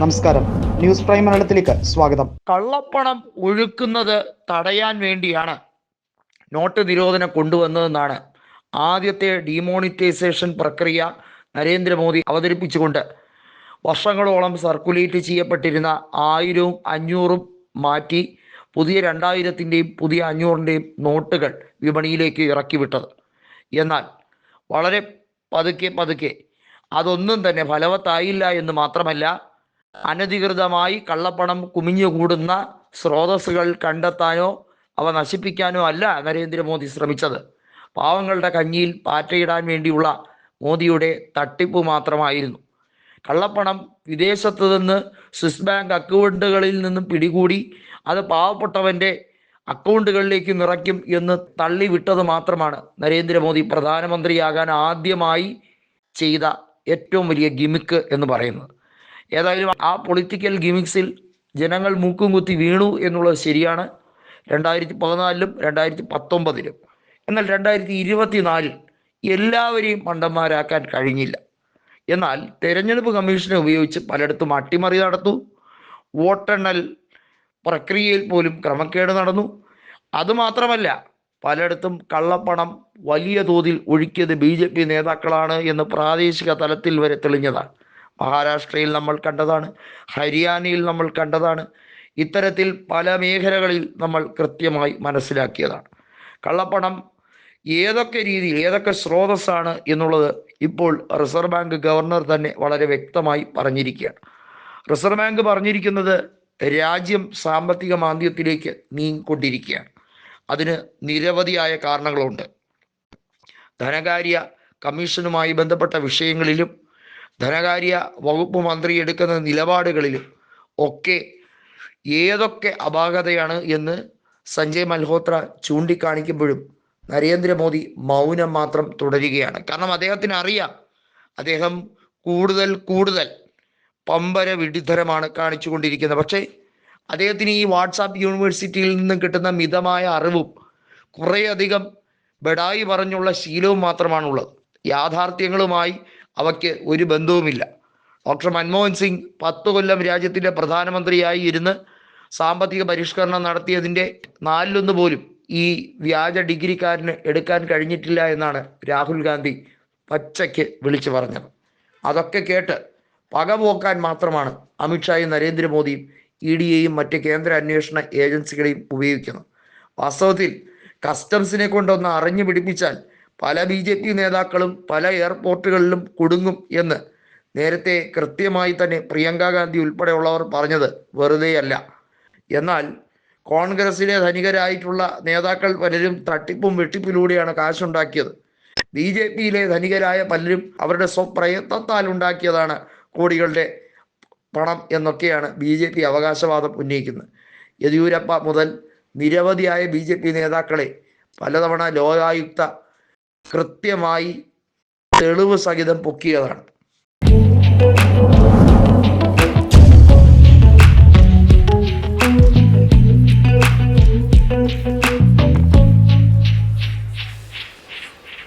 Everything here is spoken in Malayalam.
നമസ്കാരം. ന്യൂസ് പ്രൈം മലയാളത്തിലേക്ക് സ്വാഗതം. കള്ളപ്പണം ഒഴുക്കുന്നത് തടയാൻ വേണ്ടിയാണ്. നോട്ട് നിരോധനം കൊണ്ടുവന്നതെന്നാണ് ആദ്യത്തെ ഡിമോണിറ്റൈസേഷൻ പ്രക്രിയ നരേന്ദ്രമോദി അവതരിപ്പിച്ചുകൊണ്ട്. വർഷങ്ങളോളം സർക്കുലേറ്റ് ചെയ്യപ്പെട്ടിരുന്ന ആയിരവും അഞ്ഞൂറും മാറ്റി പുതിയ രണ്ടായിരത്തിന്റെയും പുതിയ അഞ്ഞൂറിന്റെയും നോട്ടുകൾ വിപണിയിലേക്ക് ഇറക്കിവിട്ടത്. എന്നാൽ വളരെ പതുക്കെ പതുക്കെ അതൊന്നും തന്നെ ഫലവത്തായില്ല എന്ന് മാത്രമല്ല അനധികൃതമായി കള്ളപ്പണം കുമിഞ്ഞുകൂടുന്ന സ്രോതസ്സുകൾ കണ്ടെത്താനോ അവ നശിപ്പിക്കാനോ അല്ല നരേന്ദ്രമോദി ശ്രമിച്ചത്. പാവങ്ങളുടെ കഞ്ഞിയിൽ പാറ്റയിടാൻ വേണ്ടിയുള്ള മോദിയുടെ തട്ടിപ്പ് മാത്രമായിരുന്നു. കള്ളപ്പണം വിദേശത്ത് നിന്ന് സ്വിസ് ബാങ്ക് അക്കൗണ്ടുകളിൽ നിന്നും പിടികൂടി അത് പാവപ്പെട്ടവന്റെ അക്കൗണ്ടുകളിലേക്ക് നിറയ്ക്കും എന്ന് തള്ളിവിട്ടത് മാത്രമാണ് നരേന്ദ്രമോദി പ്രധാനമന്ത്രിയാകാൻ ആദ്യമായി ചെയ്ത ഏറ്റവും വലിയ ഗിമിക്ക് എന്ന് പറയുന്നത്. ഏതായാലും ആ പൊളിറ്റിക്കൽ ഗിമിക്സിൽ ജനങ്ങൾ മൂക്കും കുത്തി വീണു എന്നുള്ളത് ശരിയാണ്. രണ്ടായിരത്തി പതിനാലിലും രണ്ടായിരത്തി പത്തൊമ്പതിലും എന്നാൽ രണ്ടായിരത്തി ഇരുപത്തിനാലിൽ എല്ലാവരെയും മണ്ടന്മാരാക്കാൻ കഴിഞ്ഞില്ല. എന്നാൽ തെരഞ്ഞെടുപ്പ് കമ്മീഷനെ ഉപയോഗിച്ച് പലയിടത്തും അട്ടിമറി നടത്തു വോട്ടെണ്ണൽ പ്രക്രിയയിൽ പോലും ക്രമക്കേട് നടന്നു. അതുമാത്രമല്ല പലയിടത്തും കള്ളപ്പണം വലിയ തോതിൽ ഒഴുക്കിയത് ബി നേതാക്കളാണ് എന്ന് പ്രാദേശിക തലത്തിൽ വരെ തെളിഞ്ഞതാണ്. മഹാരാഷ്ട്രയിൽ നമ്മൾ കണ്ടതാണ് ഹരിയാനയിൽ നമ്മൾ കണ്ടതാണ് ഇത്തരത്തിൽ പല മേഖലകളിൽ നമ്മൾ കൃത്യമായി മനസ്സിലാക്കിയതാണ്. കള്ളപ്പണം ഏതൊക്കെ രീതിയിൽ ഏതൊക്കെ സ്രോതസ്സാണ് എന്നുള്ളത് ഇപ്പോൾ റിസർവ് ബാങ്ക് ഗവർണർ തന്നെ വളരെ വ്യക്തമായി പറഞ്ഞിരിക്കുകയാണ്. റിസർവ് ബാങ്ക് പറഞ്ഞിരിക്കുന്നത് രാജ്യം സാമ്പത്തിക മാന്ദ്യത്തിലേക്ക് നീങ്ങിക്കൊണ്ടിരിക്കുകയാണ്. അതിന് നിരവധിയായ കാരണങ്ങളുണ്ട്. ധനകാര്യ കമ്മീഷനുമായി ബന്ധപ്പെട്ട വിഷയങ്ങളിലും ധനകാര്യ വകുപ്പ് മന്ത്രി എടുക്കുന്ന നിലപാടുകളിലും ഒക്കെ ഏതൊക്കെ അപാകതയാണ് എന്ന് സഞ്ജയ് മൽഹോത്ര ചൂണ്ടിക്കാണിക്കുമ്പോഴും നരേന്ദ്രമോദി മൗനം മാത്രം തുടരുകയാണ്. കാരണം അദ്ദേഹത്തിന് അറിയാം അദ്ദേഹം കൂടുതൽ കൂടുതൽ പമ്പര വിഡിധരമാണ് കാണിച്ചുകൊണ്ടിരിക്കുന്നത്. പക്ഷേ അദ്ദേഹത്തിന് ഈ വാട്സാപ്പ് യൂണിവേഴ്സിറ്റിയിൽ നിന്നും കിട്ടുന്ന മിതമായ അറിവും കുറേയധികം ബഡായി പറഞ്ഞുള്ള ശീലവും മാത്രമാണുള്ളത്. യാഥാർത്ഥ്യങ്ങളുമായി അവയ്ക്ക് ഒരു ബന്ധവുമില്ല. ഡോക്ടർ മൻമോഹൻ സിംഗ് പത്ത് കൊല്ലം രാജ്യത്തിന്റെ പ്രധാനമന്ത്രിയായി ഇരുന്ന് സാമ്പത്തിക പരിഷ്കരണം നടത്തിയതിന്റെ നാലിലൊന്ന് പോലും ഈ വ്യാജ ഡിഗ്രിക്കാരന് എടുക്കാൻ കഴിഞ്ഞിട്ടില്ല എന്നാണ് രാഹുൽ ഗാന്ധി പച്ചയ്ക്ക് വിളിച്ചു പറഞ്ഞത്. അതൊക്കെ കേട്ട് പകപോക്കാൻ മാത്രമാണ് അമിത്ഷായും നരേന്ദ്രമോദിയും ഇ ഡിയെയും മറ്റ് കേന്ദ്ര അന്വേഷണ ഏജൻസികളെയും ഉപയോഗിക്കുന്നത്. വാസ്തവത്തിൽ കസ്റ്റംസിനെ കൊണ്ടൊന്ന് അറിഞ്ഞു പിടിപ്പിച്ചാൽ പല ബി ജെ പി നേതാക്കളും പല എയർപോർട്ടുകളിലും കുടുങ്ങും എന്ന് നേരത്തെ കൃത്യമായി തന്നെ പ്രിയങ്ക ഗാന്ധി ഉൾപ്പെടെയുള്ളവർ പറഞ്ഞത് വെറുതെയല്ല. എന്നാൽ കോൺഗ്രസിലെ ധനികരായിട്ടുള്ള നേതാക്കൾ പലരും തട്ടിപ്പും വെട്ടിപ്പിലൂടെയാണ് കാശുണ്ടാക്കിയത്. ബി ജെ പിയിലെ ധനികരായ പലരും അവരുടെ സ്വപ്രയത്നത്താൽ ഉണ്ടാക്കിയതാണ് കോടികളുടെ പണം എന്നൊക്കെയാണ് ബി ജെ പി അവകാശവാദം ഉന്നയിക്കുന്നത്. യെദ്യൂരപ്പ മുതൽ നിരവധിയായ ബി ജെ പി നേതാക്കളെ പലതവണ ലോകായുക്ത കൃത്യമായി തെളിവ് സഹിതം പൊക്കിയതാണ്.